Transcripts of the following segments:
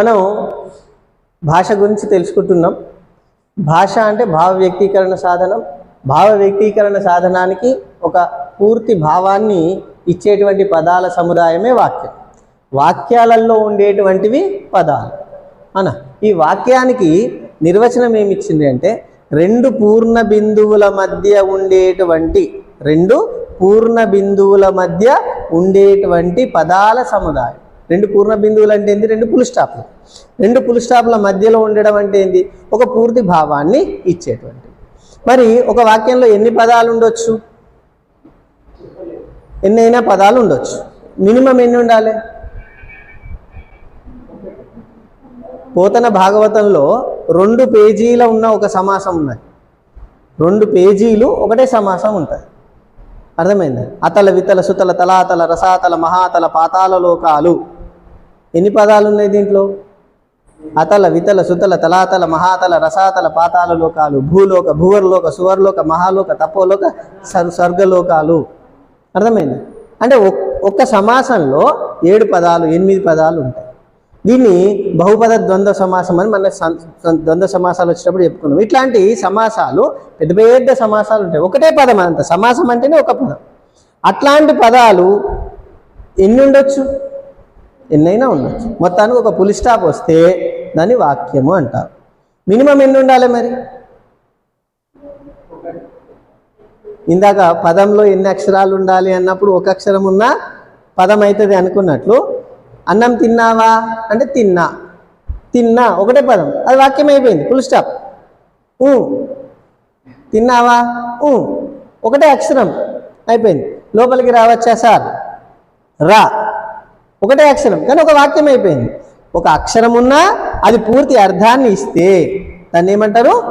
మనం భాష గురించి తెలుసుకుంటున్నాం. భాష అంటే భావ వ్యక్తీకరణ సాధనం. భావ వ్యక్తీకరణ సాధనానికి ఒక పూర్తి భావాన్ని ఇచ్చేటువంటి పదాల సముదాయమే వాక్యం. వాక్యాలలో ఉండేటువంటివి పదాలు. అన ఈ వాక్యానికి నిర్వచనం ఏమిచ్చింది అంటే రెండు పూర్ణ బిందువుల మధ్య ఉండేటువంటి రెండు పూర్ణ బిందువుల మధ్య ఉండేటువంటి పదాల సముదాయం. రెండు పూర్ణ బిందువులు అంటే ఏంది? రెండు పుల్ స్టాప్లు. రెండు పుల్ స్టాప్ల మధ్యలో ఉండడం అంటే ఏంది? ఒక పూర్తి భావాన్ని ఇచ్చేటువంటి. మరి ఒక వాక్యంలో ఎన్ని పదాలు ఉండొచ్చు? ఎన్నైనా పదాలు ఉండొచ్చు. మినిమం ఎన్ని ఉండాలి? పోతన భాగవతంలో రెండు పేజీల ఉన్న ఒక సమాసం ఉన్నది. రెండు పేజీలు ఒకటే సమాసం ఉంటుంది. అర్థమైంది? అతల వితల సుతల తలాతల రసాతల మహాతల పాతాల లోకాలు. ఎన్ని పదాలు ఉన్నాయి దీంట్లో? అతల వితల సుతల తలాతల మహాతల రసాతల పాతాల లోకాలు భూలోక భూవర్లోక సువర్లోక మహాలోక తపోలోక సర్ స్వర్గలోకాలు. అర్థమైంది? అంటే ఒక్- ఒక్క సమాసంలో ఏడు పదాలు ఎనిమిది పదాలు ఉంటాయి. దీన్ని బహుపద ద్వంద్వ సమాసం అని మన ద్వంద్వ సమాసాలు వచ్చినప్పుడు చెప్పుకున్నాం. ఇట్లాంటి సమాసాలు పెద్ద పెద్ద సమాసాలు ఉంటాయి. ఒకటే పదం అంత. సమాసం అంటేనే ఒక పదం. అట్లాంటి పదాలు ఎన్ని ఉండొచ్చు ఎన్నైనా ఉండొచ్చు మొత్తానికి ఒక పులి స్టాప్ వస్తే దాన్ని వాక్యము అంటారు. మినిమం ఎన్ని ఉండాలి మరి? ఇందాక పదంలో ఎన్ని అక్షరాలు ఉండాలి అన్నప్పుడు ఒక అక్షరం ఉన్నా పదం అవుతుంది అనుకున్నట్లు అన్నం తిన్నావా? అంటే తిన్నా. తిన్నా ఒకటే పదం. అది వాక్యం అయిపోయింది ఫుల్ స్టాప్. ఊ. తిన్నావా? ఊ. ఒకటే అక్షరం అయిపోయింది. లోపలికి రావచ్చా సార్? రా. ఒకటే అక్షరం కానీ ఒక వాక్యం అయిపోయింది. ఒక అక్షరం ఉన్నా అది పూర్తి అర్థాన్ని ఇస్తే దాన్ని ఏమంటారు?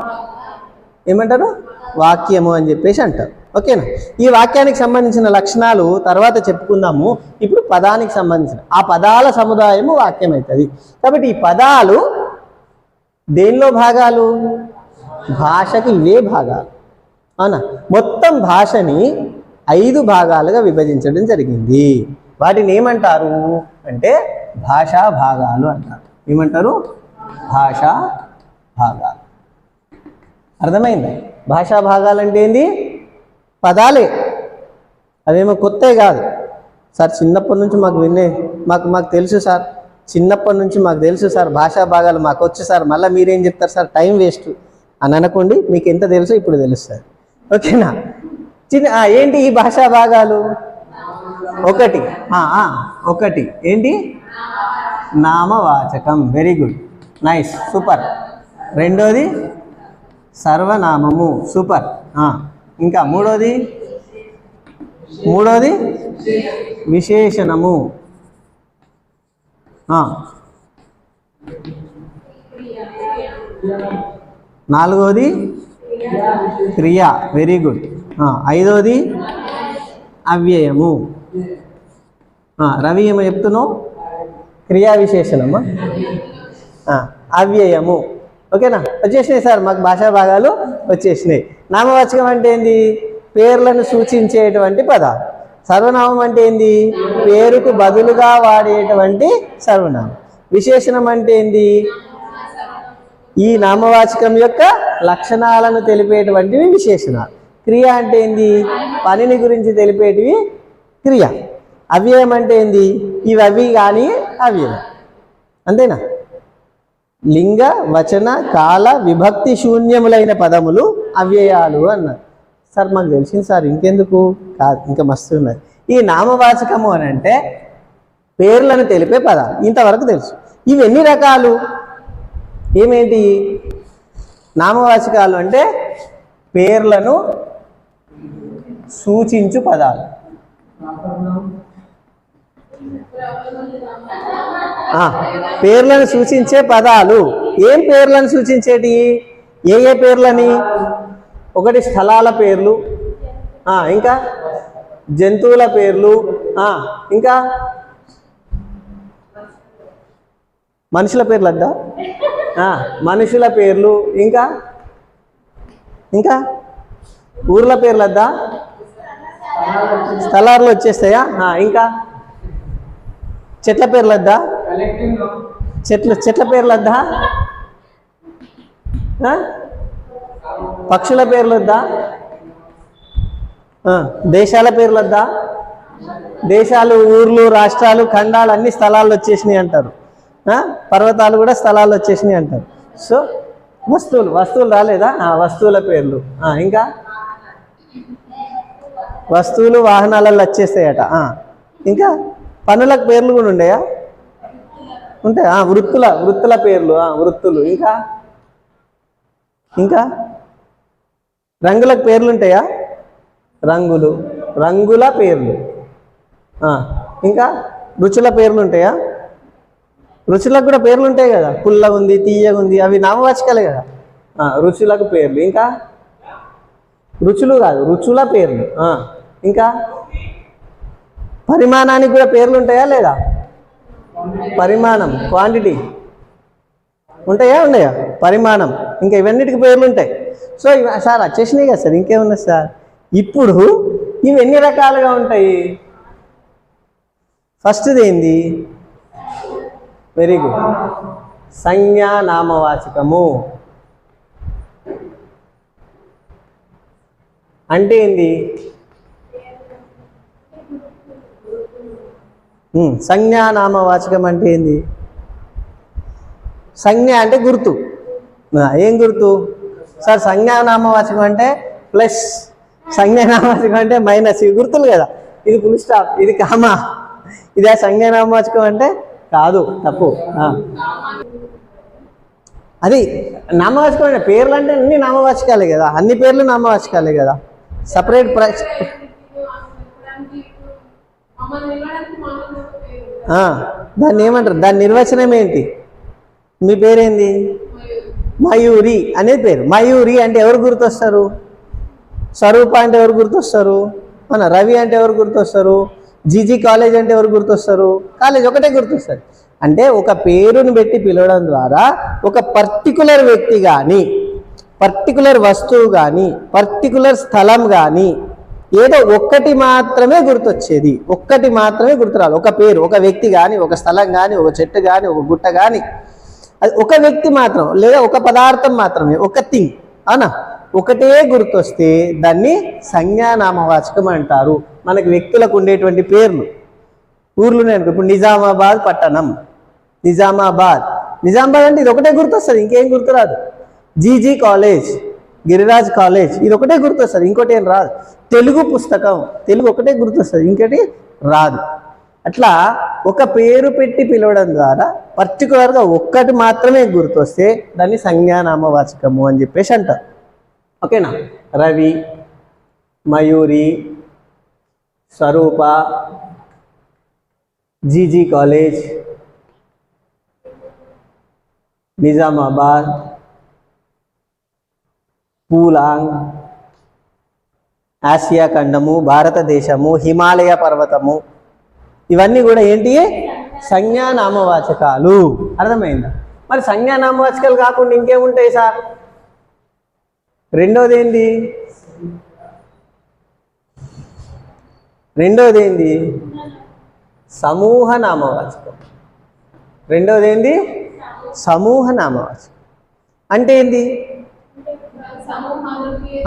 ఏమంటారు? వాక్యము అని చెప్పేసి అంటారు. ఓకేనా? ఈ వాక్యానికి సంబంధించిన లక్షణాలు తర్వాత చెప్పుకుందాము. ఇప్పుడు పదానికి సంబంధించిన ఆ పదాల సముదాయము వాక్యం అవుతుంది కాబట్టి ఈ పదాలు దేనిలో భాగాలు? భాషకి ఇవే భాగాలు. అవునా? మొత్తం భాషని ఐదు భాగాలుగా విభజించడం జరిగింది. వాటిని ఏమంటారు అంటే భాషా భాగాలు అంటారు. ఏమంటారు? భాషా భాగాలు. అర్థమైందా? భాషా భాగాలు అంటే ఏంది? పదాలే. అవేమో కొత్తే కాదు. సార్ చిన్నప్పటి నుంచి మాకు వినే మాకు మాకు తెలుసు సార్. చిన్నప్పటి నుంచి మాకు తెలుసు సార్ భాషా భాగాలు మాకు వచ్చు సార్. మళ్ళీ మీరేం చెప్తారు సార్? Time waste. అని అనుకోండి మీకు ఎంత తెలుసో ఇప్పుడు తెలుస్తుంది ఓకేనా? చిన్న ఏంటి ఈ భాషా భాగాలు? ఒకటి. ఒకటి. ఏంటి? నామవాచకం. వెరీ గుడ్ నైస్ సూపర్ రెండోది సర్వనామము. సూపర్ ఇంకా మూడోది? మూడోది విశేషణము. నాలుగోది క్రియ. వెరీ గుడ్ ఐదోది అవ్యయము. రవి ఏమో చెప్తున్నావు? క్రియా విశేషణమా అవ్యయము. ఓకేనా? వచ్చేసినాయి సార్ మాకు భాషా భాగాలు వచ్చేసినాయి. నామవాచకం అంటే ఏంది? పేర్లను సూచించేటువంటి పదాలు. సర్వనామం అంటే ఏంది? పేరుకు బదులుగా వాడేటువంటి సర్వనామం. విశేషణం అంటే ఏంది? ఈ నామవాచకం యొక్క లక్షణాలను తెలిపేటువంటివి విశేషణాలు. క్రియ అంటే ఏంది? పనిని గురించి తెలిపేటివి క్రియ. అవ్యయం అంటే ఏంది? ఇవి అవి కానీ అవ్యయం. అంతేనా? లింగ వచన కాల విభక్తి శూన్యములైన పదములు అవ్యయాలు అన్నారు. సార్ మాకు తెలిసింది సార్ ఇంకెందుకు? కాదు ఇంకా మస్తు ఉన్నది. ఈ నామవాచకము అని అంటే పేర్లను తెలిపే పదాలు ఇంతవరకు తెలుసు. ఇవి ఎన్ని రకాలు? ఏమేంటి? నామవాచకాలు అంటే పేర్లను సూచించు పదాలు. పేర్లను సూచించే పదాలు. ఏం పేర్లను సూచించేటి? ఏ ఏ పేర్లని? ఒకటి స్థలాల పేర్లు. ఇంకా? జంతువుల పేర్లు. ఇంకా? మనుషుల పేర్లు వద్దా మనుషుల పేర్లు. ఇంకా? ఇంకా? ఊర్ల పేర్లు అద్దా స్థలాలు వచ్చేస్తాయా? ఇంకా? చెట్ల పేర్లు వద్దా చెట్లు చెట్ల పేర్లు వద్దా? పక్షుల పేర్లు వద్దా దేశాల పేర్లు వద్దా దేశాలు ఊర్లు రాష్ట్రాలు ఖండాలు అన్ని స్థలాలు వచ్చేసినాయి అంటారు? పర్వతాలు కూడా స్థలాలు వచ్చేసినాయి అంటారు. సో వస్తువులు వస్తువులు రాలేదా? ఆ, వస్తువుల పేర్లు. ఇంకా? వస్తువులు వాహనాలలో వచ్చేస్తాయట. ఇంకా? పనులకు పేర్లు కూడా ఉండయా ఉంటాయి? ఆ, వృత్తుల వృత్తుల పేర్లు ఆ, వృత్తులు. ఇంకా? ఇంకా? రంగులకు పేర్లు ఉంటాయా? రంగులు. రంగుల పేర్లు. ఇంకా? రుచుల పేర్లు ఉంటాయా? రుచులకు కూడా పేర్లు ఉంటాయి కదా. పుల్లగా ఉంది తీయగా ఉంది అవి నామవాచకాలే కదా. రుచులకు పేర్లు. ఇంకా? రుచులు కాదు రుచుల పేర్లు. ఇంకా? పరిమాణానికి కూడా పేర్లు ఉంటాయా లేదా? పరిమాణం క్వాంటిటీ ఉంటాయా ఉన్నాయా? పరిమాణం. ఇంకా ఇవన్నిటికి పేర్లు ఉంటాయి సో సార్ వచ్చేసినాయి కదా సార్ ఇంకేమున్నాయి సార్? ఇప్పుడు ఇవి ఎన్ని రకాలుగా ఉంటాయి? ఫస్ట్ది ఏంది? Very good. సంజ్ఞానామవాచకము అంటే ఏంది? ఉమ్, నామవాచకం అంటే ఏంది? సంజ్ఞ అంటే గుర్తు. ఏం గుర్తు? సార్ సంజ్ఞానామవాచకం అంటే ప్లస్. సంజ్ఞానామవాచకం అంటే మైనస్. ఇవి గుర్తులు కదా. ఇది ఫుల్ స్టాప్ ఇది కామా? ఇదే సంజ్ఞానామవాచకం అంటే కాదు తప్పు. అది నామవాచకం అంటే పేర్లు అంటే అన్ని నామవాచకాలే కదా. అన్ని పేర్లు నామవాచకాలే కదా. సపరేట్ ప్ర దాన్ని ఏమంటారు? దాని నిర్వచనం ఏంటి? మీ పేరేంది? మయూరి అనేది పేరు. మయూరి అంటే ఎవరు గుర్తొస్తారు? స్వరూప అంటే ఎవరు గుర్తొస్తారు? మన రవి అంటే ఎవరు గుర్తొస్తారు? జీజీ కాలేజ్ అంటే ఎవరు గుర్తొస్తారు? కాలేజ్ ఒకటే గుర్తొస్తారు అంటే ఒక పేరుని పెట్టి పిలవడం ద్వారా ఒక పర్టికులర్ వ్యక్తి కానీ పర్టికులర్ వస్తువు కానీ పర్టికులర్ స్థలం కానీ ఏదో ఒక్కటి మాత్రమే గుర్తొచ్చేది. ఒక్కటి మాత్రమే గుర్తురాలి. ఒక పేరు ఒక వ్యక్తి కానీ ఒక స్థలం కానీ ఒక చెట్టు కానీ ఒక గుట్ట కానీ అది ఒక వ్యక్తి మాత్రం లేదా ఒక పదార్థం మాత్రమే ఒక థింగ్. అవునా? ఒకటే గుర్తొస్తే దాన్ని సంజ్ఞానామవాచకం అంటారు. మనకి వ్యక్తులకు ఉండేటువంటి పేర్లు. ఊర్లోనే అనుకో. ఇప్పుడు నిజామాబాద్ పట్టణం. నిజామాబాద్. నిజామాబాద్ అంటే ఇది ఒకటే గుర్తొస్తుంది. ఇంకేం గుర్తురాదు. GG college. గిరిరాజ్ కాలేజ్. ఇది ఒకటే గుర్తొస్తుంది ఇంకోటి ఏం రాదు. తెలుగు పుస్తకం తెలుగు ఒకటే గుర్తొస్తుంది ఇంకోటి రాదు. అట్లా ఒక పేరు పెట్టి పిలవడం ద్వారా పర్టికులర్గా ఒక్కటి మాత్రమే గుర్తొస్తే దాన్ని సంజ్ఞానామవాచకము అని చెప్పేసి అంటారు. ఓకేనా? Ravi Mayuri Swaroopa GG college Nizamabad Pulang. Asia ఖండము భారతదేశము హిమాలయ పర్వతము. ఇవన్నీ కూడా ఏంటి? సంజ్ఞానామవాచకాలు. అర్థమైందా? మరి సంజ్ఞానామవాచకాలు కాకుండా ఇంకేముంటాయి సార్? రెండోది ఏంది రెండోది ఏంది సమూహ నామవాచకం రెండోది ఏంది సమూహ నామవాచకం అంటే ఏంది?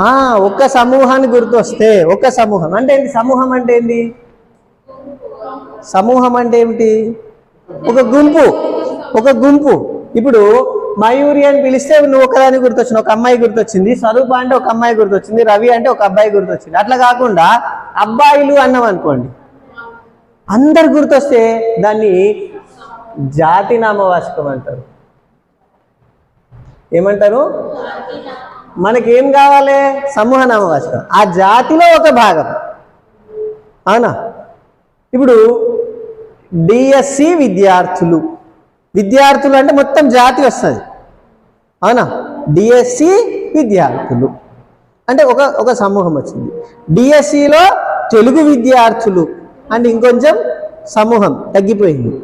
ఆ, ఒక్క సమూహాన్ని గుర్తొస్తే ఒక్క సమూహం. అంటే ఏంటి? సమూహం అంటే ఏంటి? సమూహం అంటే ఏమిటి? ఒక గుంపు. ఒక గుంపు. ఇప్పుడు మయూరి అని పిలిస్తే నువ్వు ఒకదాని గుర్తొచ్చింది ఒక అమ్మాయి గుర్తొచ్చింది. స్వరూప అంటే ఒక అమ్మాయి గుర్తొచ్చింది. రవి అంటే ఒక అబ్బాయి గుర్తొచ్చింది. అట్లా కాకుండా అబ్బాయిలు అన్నాం అనుకోండి. అందరు గుర్తొస్తే దాన్ని జాతి నామవాచకం అంటారు. ఏమంటారు? మనకేం కావాలి? సమూహ నామవాచకం. ఆ జాతిలో ఒక భాగం. అవునా? ఇప్పుడు డిఎస్సి విద్యార్థులు. విద్యార్థులు అంటే మొత్తం జాతి వస్తుంది. అవునా? డిఎస్సి విద్యార్థులు. అంటే ఒక ఒక సమూహం వచ్చింది. డిఎస్సిలో తెలుగు విద్యార్థులు. అంటే ఇంకొంచెం సమూహం తగ్గిపోయింది.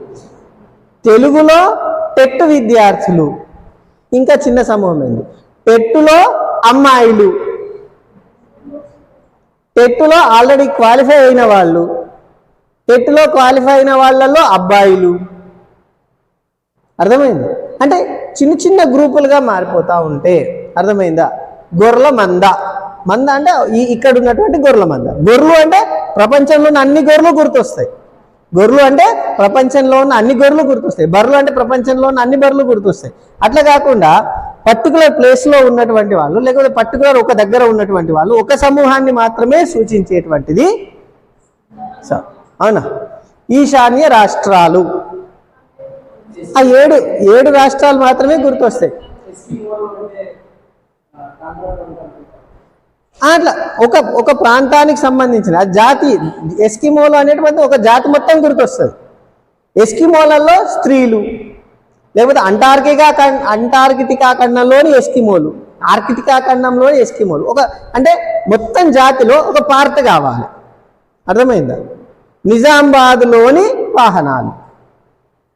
తెలుగులో టెట్ విద్యార్థులు. ఇంకా చిన్న సమూహం అయింది. టెట్టులో అమ్మాయిలు. టెట్టులో ఆల్రెడీ క్వాలిఫై అయిన వాళ్ళు. టెట్లో క్వాలిఫై అయిన వాళ్ళల్లో అబ్బాయిలు. అర్థమైంది? అంటే చిన్న చిన్న గ్రూపులుగా మారిపోతూ ఉంటే అర్థమైందా? గొర్రెల మంద. మంద అంటే ఇక్కడ ఉన్నటువంటి గొర్రెల మంద. గొర్రెలు అంటే ప్రపంచంలో ఉన్న అన్ని గొర్రెలు గుర్తొస్తాయి. గొర్రెలు అంటే ప్రపంచంలో ఉన్న అన్ని గొర్రెలు గుర్తొస్తాయి. బర్రెలు అంటే ప్రపంచంలో ఉన్న అన్ని బర్రెలు గుర్తొస్తాయి. అట్లా కాకుండా పర్టికులర్ ప్లేస్లో ఉన్నటువంటి వాళ్ళు లేకపోతే పర్టికులర్ ఒక దగ్గర ఉన్నటువంటి వాళ్ళు ఒక సమూహాన్ని మాత్రమే సూచించేటువంటిది. స- అవునా? ఈశాన్య రాష్ట్రాలు. ఆ ఏడు ఏడు రాష్ట్రాలు మాత్రమే గుర్తొస్తాయి. అట్లా ఒక ఒక ప్రాంతానికి సంబంధించిన జాతి ఎస్కిమోలు అనేటువంటి ఒక జాతి మొత్తం గుర్తొస్తుంది. ఎస్కిమోలలో స్త్రీలు లేకపోతే అంటార్కికా అంటార్కిటికా ఖండంలోని ఎస్కిమోలు ఆర్కిటికా ఖండంలోని ఎస్కిమోలు. ఒక అంటే మొత్తం జాతిలో ఒక పార్ట్ కావాలి. అర్థమైందా? నిజామాబాద్లోని వాహనాలు.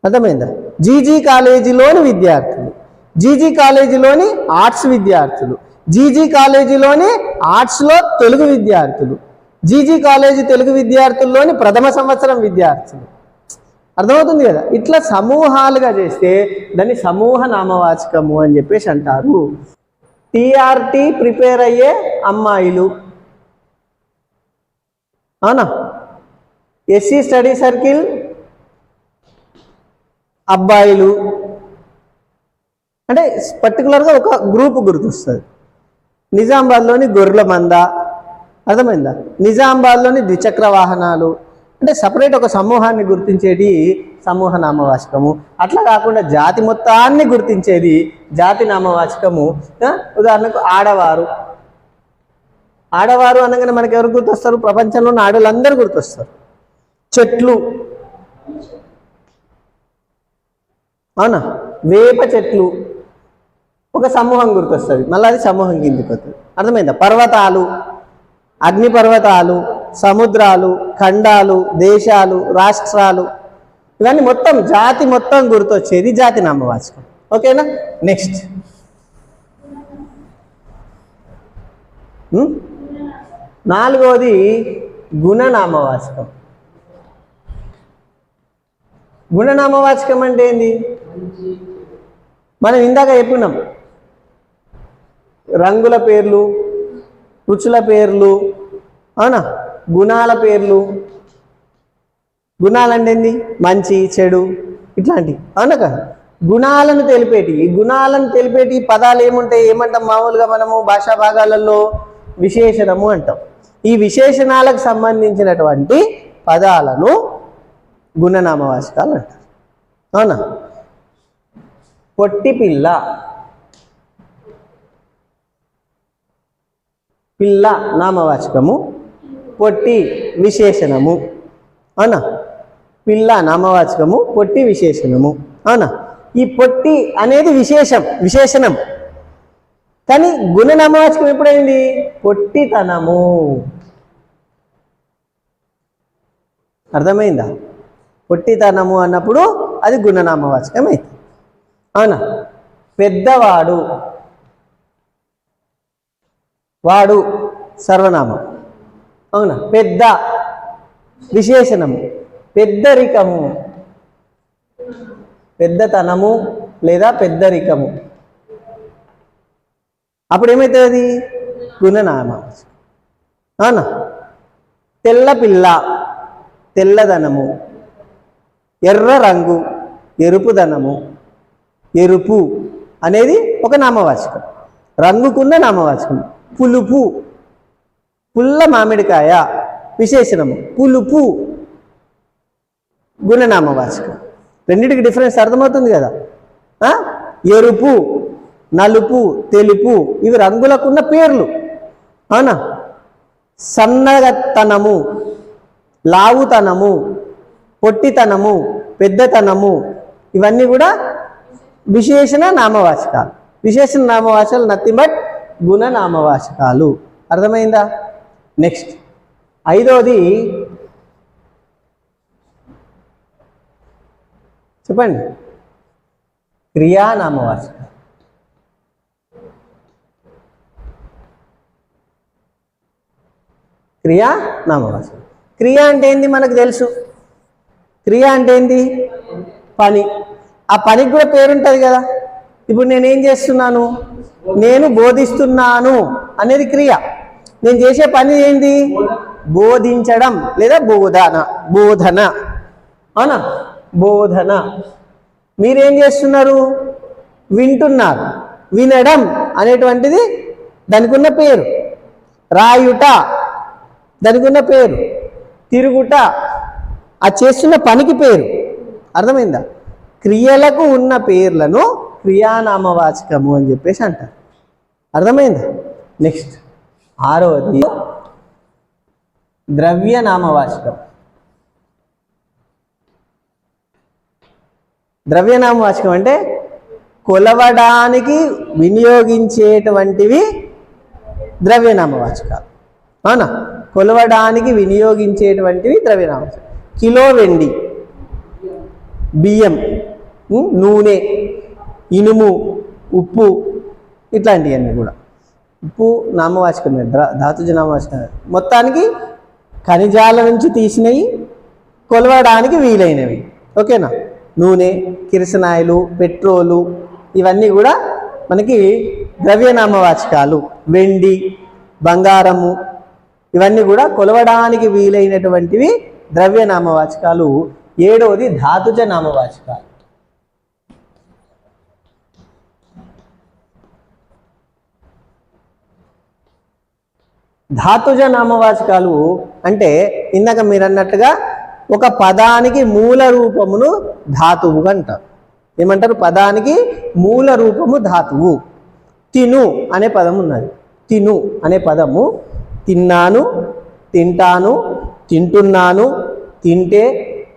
అర్థమైందా? జీజీ కాలేజీలోని విద్యార్థులు. జీజీ కాలేజీలోని ఆర్ట్స్ విద్యార్థులు. జీజీ కాలేజీలోని ఆర్ట్స్లో తెలుగు విద్యార్థులు. జీజీ కాలేజీ తెలుగు విద్యార్థుల్లోని ప్రథమ సంవత్సరం విద్యార్థులు. అర్థమవుతుంది కదా? ఇట్లా సమూహాలుగా చేస్తే దాన్ని సమూహ నామవాచకము అని చెప్పేసి అంటారు. టీఆర్టీ ప్రిపేర్ అయ్యే అమ్మాయిలు. అవునా? ఎస్సీ స్టడీ సర్కిల్ అబ్బాయిలు. అంటే పర్టికులర్గా ఒక గ్రూప్ గుర్తొస్తుంది. నిజామాబాద్లోని గొర్రెల మంద. అర్థమైందా? నిజామాబాద్లోని ద్విచక్ర వాహనాలు. అంటే సపరేట్ ఒక సమూహాన్ని గుర్తించేది సమూహ నామవాచకము. అట్లా కాకుండా జాతి మొత్తాన్ని గుర్తించేది జాతి నామవాచకము. ఉదాహరణకు ఆడవారు. ఆడవారు అనగానే మనకి ఎవరు గుర్తొస్తారు? ప్రపంచంలో ఉన్న ఆడవాళ్ళందరూ గుర్తొస్తారు. చెట్లు. అవునా? వేప చెట్లు. ఒక సమూహం గుర్తొస్తుంది. మళ్ళీ అది సమూహం కిందికి వస్తుంది. అర్థమైందా? పర్వతాలు అగ్నిపర్వతాలు సముద్రాలు ఖండాలు దేశాలు రాష్ట్రాలు ఇవన్నీ మొత్తం జాతి మొత్తం గుర్తొచ్చేది జాతి నామవాచకం. ఓకేనా? నెక్స్ట్ ఉం? నాలుగవది గుణనామవాచకం. గుణనామవాచకం అంటే ఏంది? మనం ఇందాక చెప్పుకున్నాం. రంగుల పేర్లు రుచుల పేర్లు అవునా? గుణాల పేర్లు. గుణాలంటే ఏంది? మంచి చెడు ఇట్లాంటివి అవునా కదా? గుణాలను తెలిపేటి. ఈ గుణాలను తెలిపేటి పదాలు ఏముంటాయి? ఏమంటాం? మామూలుగా మనము భాషా భాగాలలో విశేషణము అంటాం. ఈ విశేషణాలకు సంబంధించినటువంటి పదాలను గుణనామవాచకాలు అంటారు. అవునా? పొట్టి పిల్ల పిల్ల నామవాచకము పొట్టి విశేషణము. అవునా పిల్ల నామవాచకము పొట్టి విశేషణము. అవునా ఈ పొట్టి అనేది విశేషం విశేషణం. కానీ గుణనామవాచకం ఎప్పుడైంది? పొట్టితనము. అర్థమైందా? పొట్టితనము అన్నప్పుడు అది గుణనామవాచకం అవుతుంది అవునా పెద్దవాడు. వాడు సర్వనామం. అవునా? పెద్ద విశేషణము. పెద్దరికము. పెద్దతనము లేదా పెద్దరికము. అప్పుడు ఏమవుతుంది గుణనామం. అవునా? తెల్ల పిల్ల తెల్లదనము. ఎర్ర రంగు ఎరుపుదనము ఎరుపు అనేది ఒక నామవాచకం. రంగుకున్న నామవాచకం. పులుపు. పుల్ల మామిడికాయ విశేషణము. పులుపు. గుణనామవాచకం. రెండింటికి డిఫరెన్స్ అర్థమవుతుంది కదా? ఎరుపు నలుపు తెలుపు ఇవి రంగులకున్న పేర్లు. అవునా? సన్నగతనము లావుతనము పొట్టితనము పెద్దతనము ఇవన్నీ కూడా విశేషణ నామవాచకాలు. విశేషణ నామవాచకాలు నథింగ్ బట్ గుణ నామవాచకాలు అర్థమైందా? నెక్స్ట్ ఐదోది చెప్పండి. క్రియా నామవాచకం క్రియ అంటే ఏంది మనకు తెలుసు? క్రియ అంటే ఏంది? పని. ఆ పనికి కూడా పేరుంటుంది కదా. ఇప్పుడు నేనేం చేస్తున్నాను? నేను బోధిస్తున్నాను అనేది క్రియ. నేను చేసే పని ఏంటి బోధించడం లేదా బోధన బోధన. అవునా? బోధన. మీరేం చేస్తున్నారు? వింటున్నారు. వినడం అనేటువంటిది దానికి ఉన్న పేరు. రాయుట దానికి ఉన్న పేరు. తిరుగుట ఆ చేస్తున్న పనికి పేరు. అర్థమైందా? క్రియలకు ఉన్న పేర్లను క్రియానామవాచకము అని చెప్పేసి అంటారు. అర్థమైంది? నెక్స్ట్ ఆరవది. ద్రవ్యనామవాచకం. ద్రవ్యనామవాచకం అంటే కొలవడానికి వినియోగించేటువంటివి ద్రవ్యనామవాచకాలు. అవునా? కొలవడానికి వినియోగించేటువంటివి ద్రవ్యనామవాచకం. కిలో వెండి. బియ్యం. నూనె. ఇనుము ఉప్పు ఇట్లాంటివన్నీ కూడా. ఉప్పు నామవాచకమే ధా- ధాతుజ నామవాచకమే మొత్తానికి ఖనిజాల నుంచి తీసినవి కొలవడానికి వీలైనవి. ఓకేనా? నూనె కిరసనాయిలు పెట్రోలు ఇవన్నీ కూడా మనకి ద్రవ్యనామవాచకాలు. వెండి బంగారము ఇవన్నీ కూడా కొలవడానికి వీలైనటువంటివి ద్రవ్యనామవాచకాలు. ఏడవది ధాతుజ నామవాచకాలు. ధాతుజ నామవాచకాలు అంటే ఇందాక మీరు అన్నట్టుగా ఒక పదానికి మూల రూపమును ధాతువు అంటారు. ఏమంటారు? పదానికి మూల రూపము ధాతువు. తిను అనే పదం ఉన్నది. తిను అనే పదము తిన్నాను తింటాను తింటున్నాను తింటే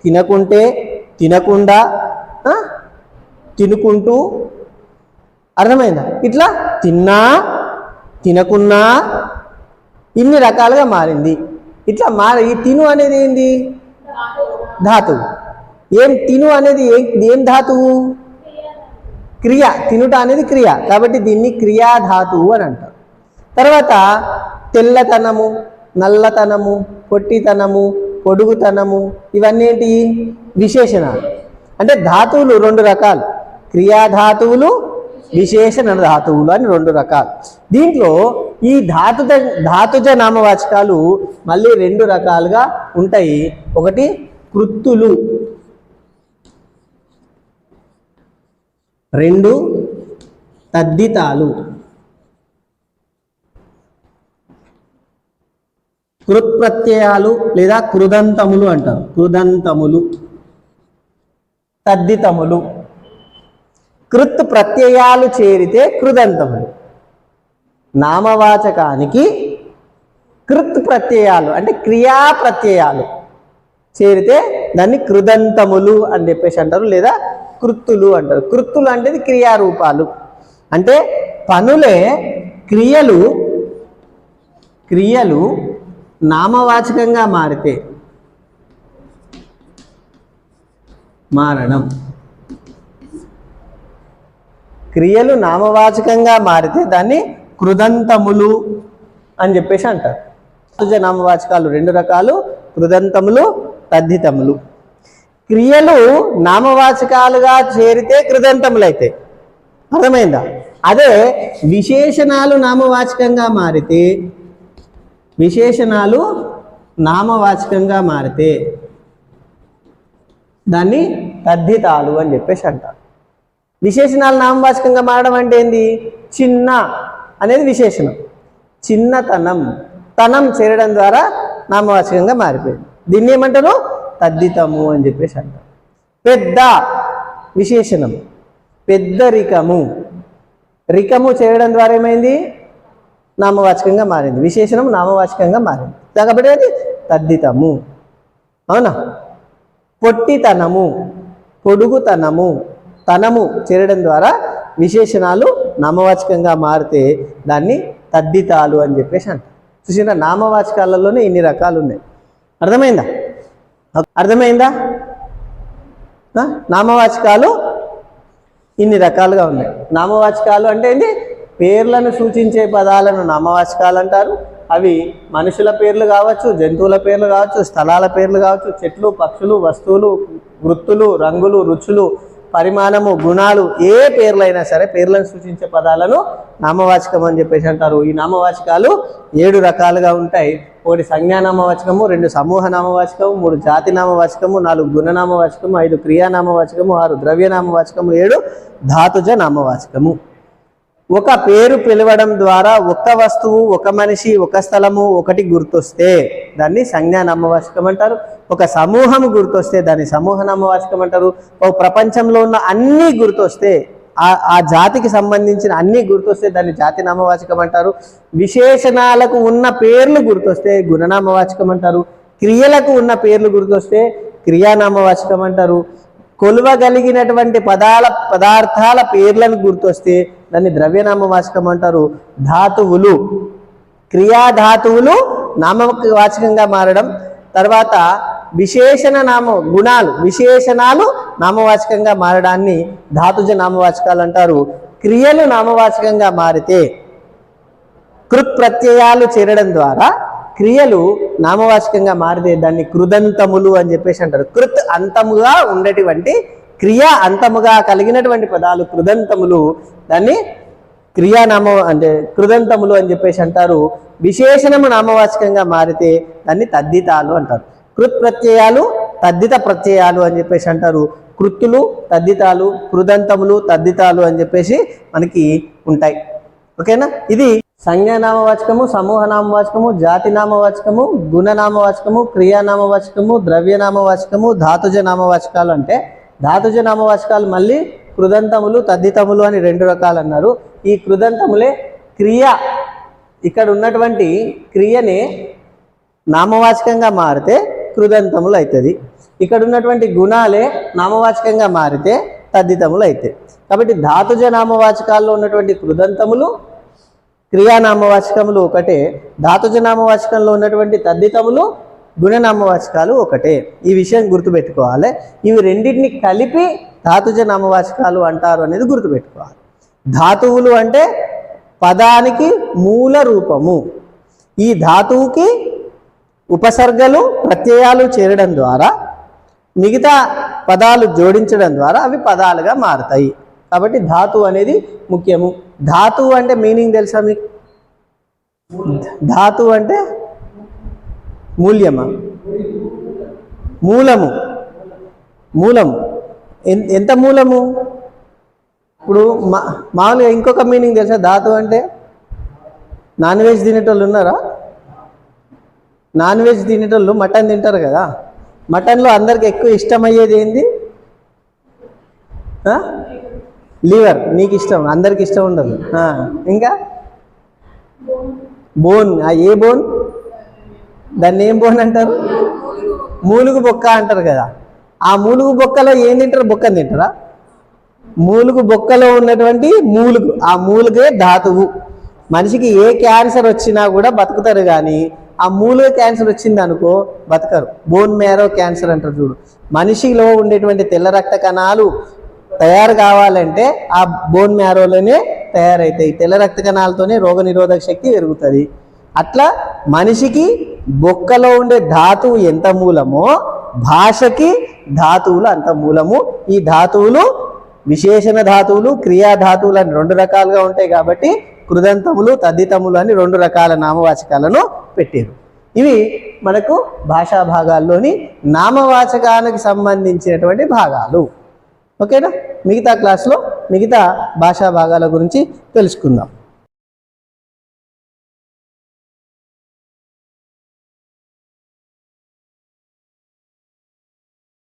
తినకుంటే తినకుండా తినుకుంటూ అర్థమైందా? ఇట్లా తిన్నా తినకున్నా ఇన్ని రకాలుగా మారింది. ఇట్లా మారి ఈ తిను అనేది ఏంది? ధాతువు. ఏం తిను అనేది ఏం ఏం ధాతువు? క్రియ. తినుట అనేది క్రియ. కాబట్టి దీన్ని క్రియాధాతువు అని అంటారు. తర్వాత తెల్లతనము నల్లతనము పొట్టితనము పొడుగుతనము ఇవన్నీ ఏంటి? విశేషణాలు. అంటే ధాతువులు రెండు రకాలు. క్రియాధాతువులు విశేషణ ధాతువులు అని రెండు రకాలు. దీంట్లో ఈ ధాతుజ ధాతుజ నామవాచకాలు మళ్ళీ రెండు రకాలుగా ఉంటాయి. ఒకటి కృత్తులు. రెండు తద్దితాలు. కృత్ప్రత్యయాలు లేదా కృదంతములు అంటారు. కృదంతములు. తద్దితములు. కృత్ ప్రత్యయాలు చేరితే కృదంతములు. నామవాచకానికి కృత్ ప్రత్యయాలు అంటే క్రియా ప్రత్యయాలు. చేరితే దాన్ని కృదంతములు అని చెప్పేసి అంటారు లేదా కృత్తులు అంటారు. కృత్తులు అంటే క్రియారూపాలు. అంటే పనులే క్రియలు క్రియలు నామవాచకంగా మారితే మారడం. క్రియలు నామవాచకంగా మారితే దాన్ని కృదంతములు అని చెప్పేసి అంటారు. నామవాచకాలు రెండు రకాలు కృదంతములు తద్దితములు క్రియలు నామవాచకాలుగా చేరితే కృదంతములు అర్థమైందా? అదే విశేషణాలు నామవాచకంగా మారితే విశేషణాలు నామవాచకంగా మారితే దాన్ని తద్ధితాలు అని చెప్పేసి అంటారు. విశేషణాలు నామవాచకంగా మారడం అంటే ఏంది? చిన్న అనేది విశేషణం. చిన్నతనం. తనం చేరడం ద్వారా నామవాచకంగా మారిపోయింది. దీన్ని ఏమంటారు? తద్దితము అని చెప్పేసి అంటారు. పెద్ద విశేషణం. పెద్దరికము రికము. చేయడం ద్వారా ఏమైంది? నామవాచకంగా మారింది. విశేషణం నామవాచకంగా మారింది. కాబట్టి అది తద్దితము. అవునా? పొట్టితనము. పొడుగుతనము. తనము చేరడం ద్వారా విశేషణాలు నామవాచకంగా మారితే దాన్ని తద్దితాలు అని చెప్పేసి అంటారు. చూసిన నామవాచకాలలోనే ఇన్ని రకాలు ఉన్నాయి. అర్థమైందా? అర్థమైందా? నామవాచకాలు ఇన్ని రకాలుగా ఉన్నాయి. నామవాచకాలు అంటే ఏంటి? పేర్లను సూచించే పదాలను నామవాచకాలు అంటారు. అవి మనుషుల పేర్లు కావచ్చు జంతువుల పేర్లు కావచ్చు స్థలాల పేర్లు కావచ్చు చెట్లు పక్షులు వస్తువులు వృత్తులు రంగులు రుచులు పరిమాణము గుణాలు ఏ పేర్లైనా సరే పేర్లను సూచించే పదాలను నామవాచకం అని చెప్పేసి అంటారు. ఈ నామవాచకాలు ఏడు రకాలుగా ఉంటాయి. ఒకటి సంజ్ఞానామవాచకము రెండు సమూహ నామవాచకము మూడు జాతి నామవాచకము నాలుగు గుణనామవాచకము ఐదు క్రియానామవాచకము ఆరు ద్రవ్యనామవాచకము ఏడు ధాతుజ నామవాచకము. ఒక పేరు పిలవడం ద్వారా ఒక వస్తువు ఒక మనిషి ఒక స్థలము ఒకటి గుర్తొస్తే దాన్ని సంజ్ఞానామవాచకం అంటారు. ఒక సమూహం గుర్తొస్తే దాన్ని సమూహనామవాచకం అంటారు. ఒక ప్రపంచంలో ఉన్న అన్ని గుర్తొస్తే ఆ ఆ జాతికి సంబంధించిన అన్ని గుర్తొస్తే దాన్ని జాతి నామవాచకం అంటారు. విశేషణాలకు ఉన్న పేర్లు గుర్తొస్తే గుణనామవాచకం అంటారు. క్రియలకు ఉన్న పేర్లు గుర్తొస్తే క్రియానామవాచకం అంటారు. కొలువగలిగినటువంటి పదాల పదార్థాల పేర్లను గుర్తొస్తే దాన్ని ద్రవ్యనామవాచకం అంటారు. ధాతువులు. క్రియాధాతువులు నామవాచకంగా మారడం. తర్వాత విశేషణ నామ గుణాలు విశేషణాలు నామవాచకంగా మారడాన్ని ధాతుజ నామవాచకాలు అంటారు. క్రియలు నామవాచకంగా మారితే కృత్ ప్రత్యయాలు చేరడం ద్వారా క్రియలు నామవాచకంగా మారితే దాన్ని కృదంతములు అని చెప్పేసి అంటారు. కృత్ అంతముగా ఉండేటువంటి క్రియా అంతముగా కలిగినటువంటి పదాలు కృదంతములు. దాన్ని క్రియానామ అంటే కృదంతములు అని చెప్పేసి అంటారు. విశేషణము నామవాచకంగా మారితే దాన్ని తద్దితాలు అంటారు. కృత్ ప్రత్యయాలు తద్దిత ప్రత్యయాలు అని చెప్పేసి అంటారు. కృత్తులు తద్దితాలు కృదంతములు తద్దితాలు అని చెప్పేసి మనకి ఉంటాయి. ఓకేనా? ఇది సంజ్ఞానామవాచకము సమూహ నామవాచకము జాతి నామవాచకము గుణనామవాచకము క్రియానామవాచకము ద్రవ్యనామవాచకము ధాతుజ నామవాచకాలు అంటే ధాతుజ నామవాచకాలు మళ్ళీ కృదంతములు తద్దితములు అని రెండు రకాలు అన్నారు ఈ కృదంతములే క్రియ. ఇక్కడ ఉన్నటువంటి క్రియనే నామవాచకంగా మారితే కృదంతములు అవుతుంది ఇక్కడ ఉన్నటువంటి గుణాలే నామవాచకంగా మారితే తద్దితములు అవుతాయి కాబట్టి ధాతుజ నామవాచకాల్లో ఉన్నటువంటి కృదంతములు క్రియానామవాచకములు ఒకటే. ధాతుజ నామవాచకంలో ఉన్నటువంటి తద్దితములు గుణనామవాచకాలు ఒకటే. ఈ విషయం గుర్తుపెట్టుకోవాలి. ఇవి రెండింటిని కలిపి ధాతుజ నామవాచకాలు అంటారు అనేది గుర్తుపెట్టుకోవాలి. ధాతువులు అంటే పదానికి మూల రూపము. ఈ ధాతువుకి ఉపసర్గలు ప్రత్యయాలు చేరడం ద్వారా మిగతా పదాలు జోడించడం ద్వారా అవి పదాలుగా మారుతాయి. కాబట్టి ధాతు అనేది ముఖ్యము. ధాతువు అంటే మీనింగ్ తెలుసా మీకు? ధాతు అంటే మూల్యమా? మూలము. మూలము. ఎంత మూలము? ఇప్పుడు మా మామూలుగా ఇంకొక మీనింగ్ తెలుసా? ధాతు అంటే నాన్ వెజ్ తినేటోళ్ళు ఉన్నారా? నాన్ వెజ్ తినేటోళ్ళు మటన్ తింటారు కదా? మటన్లో అందరికి ఎక్కువ ఇష్టమయ్యేది ఏంది? ఆ? లివర్. నీకు ఇష్టం. అందరికి ఇష్టం ఉండదు. ఇంకా? బోన్. ఆ ఏ బోన్? దాన్ని ఏం బోన్ అంటారు? మూలుగు బొక్క అంటారు కదా. ఆ మూలుగు బొక్కలో ఏం తింటారు? బొక్కని తింటారా? మూలుగు బొక్కలో ఉన్నటువంటి మూలుగు ఆ మూలుగే ధాతువు. మనిషికి ఏ క్యాన్సర్ వచ్చినా కూడా బతుకుతారు కానీ ఆ మూలుగ క్యాన్సర్ వచ్చింది అనుకో బతకరు. బోన్ మ్యారో క్యాన్సర్ అంటారు చూడు. మనిషిలో ఉండేటువంటి తెల్ల రక్త కణాలు తయారు కావాలంటే ఆ బోన్ మ్యారోలోనే తయారవుతాయి తెల్ల రక్త కణాలతోనే రోగ నిరోధక శక్తి పెరుగుతుంది. అట్లా మనిషికి బొక్కలో ఉండే ధాతువు ఎంత మూలమో భాషకి ధాతువులు అంత మూలము. ఈ ధాతువులు విశేషణ ధాతువులు క్రియా ధాతువులు అని రెండు రకాలుగా ఉంటాయి కాబట్టి కృదంతములు తద్దితములు అని రెండు రకాల నామవాచకాలను పెట్టారు. ఇవి మనకు భాషా భాగాల్లోని నామవాచకానికి సంబంధించినటువంటి భాగాలు. ఓకేనా? మిగతా క్లాస్లో మిగతా భాషా భాగాల గురించి తెలుసుకుందాం.